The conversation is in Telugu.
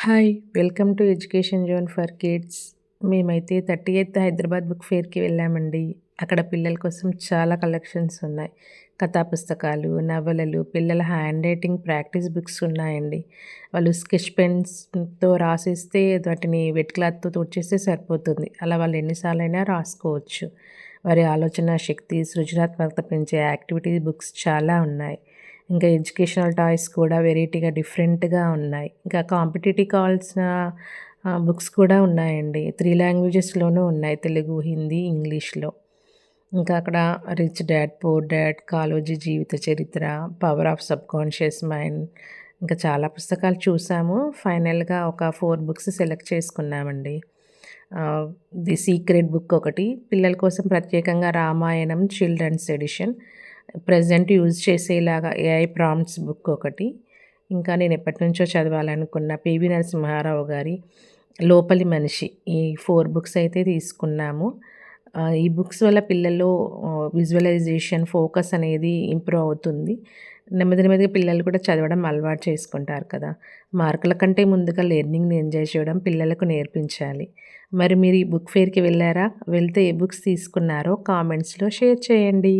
Hi welcome to education zone for kids. మేమైతే థర్టీ ఎయిత్ హైదరాబాద్ బుక్ ఫేర్కి వెళ్ళామండి. అక్కడ పిల్లల కోసం చాలా కలెక్షన్స్ ఉన్నాయి. కథా పుస్తకాలు నవలలు పిల్లల హ్యాండ్ రైటింగ్ ప్రాక్టీస్ బుక్స్ ఉన్నాయండి. వాళ్ళు స్కెచ్ పెన్స్తో రాసిస్తే వాటిని వెట్ క్లాత్తో తోడ్చేస్తే సరిపోతుంది. అలా వాళ్ళు ఎన్నిసార్లు అయినా రాసుకోవచ్చు. వారి ఆలోచన శక్తి సృజనాత్మకత పెంచే యాక్టివిటీ బుక్స్ చాలా ఉన్నాయి. ఇంకా ఎడ్యుకేషనల్ టాయ్స్ కూడా వెరైటీగా డిఫరెంట్గా ఉన్నాయి. ఇంకా కాంపిటేటివ్ కావాల్సిన బుక్స్ కూడా ఉన్నాయండి. త్రీ లాంగ్వేజెస్లోనూ ఉన్నాయి. తెలుగు హిందీ ఇంగ్లీష్లో. ఇంకా అక్కడ rich dad poor dad Kaloji జీవిత చరిత్ర power of subconscious mind ఇంకా చాలా పుస్తకాలు చూసాము. ఫైనల్గా ఒక ఫోర్ బుక్స్ సెలెక్ట్ చేసుకున్నామండి. ది సీక్రెట్ బుక్ ఒకటి. పిల్లల కోసం ప్రత్యేకంగా Ramayanam children's edition. Present use చేసేలాగా ఏఐ ప్రాంప్ట్స్ బుక్ ఒకటి. ఇంకా నేను ఎప్పటి నుంచో చదవాలనుకున్న పివి నరసింహారావు గారి లోపలి మనిషి. ఈ ఫోర్ బుక్స్ అయితే తీసుకున్నాము. ఈ బుక్స్ వల్ల పిల్లల్లో విజువలైజేషన్ ఫోకస్ అనేది ఇంప్రూవ్ అవుతుంది. నెమ్మది నెమ్మదిగా పిల్లలు కూడా చదవడం అలవాటు చేసుకుంటారు కదా. మార్కుల కంటే ముందుగా లెర్నింగ్ని ఎంజాయ్ చేయడం పిల్లలకు నేర్పించాలి. మరి మీరు ఈ బుక్ ఫేర్కి వెళ్ళారా? వెళ్తే ఏ బుక్స్ తీసుకున్నారో కామెంట్స్లో షేర్ చేయండి.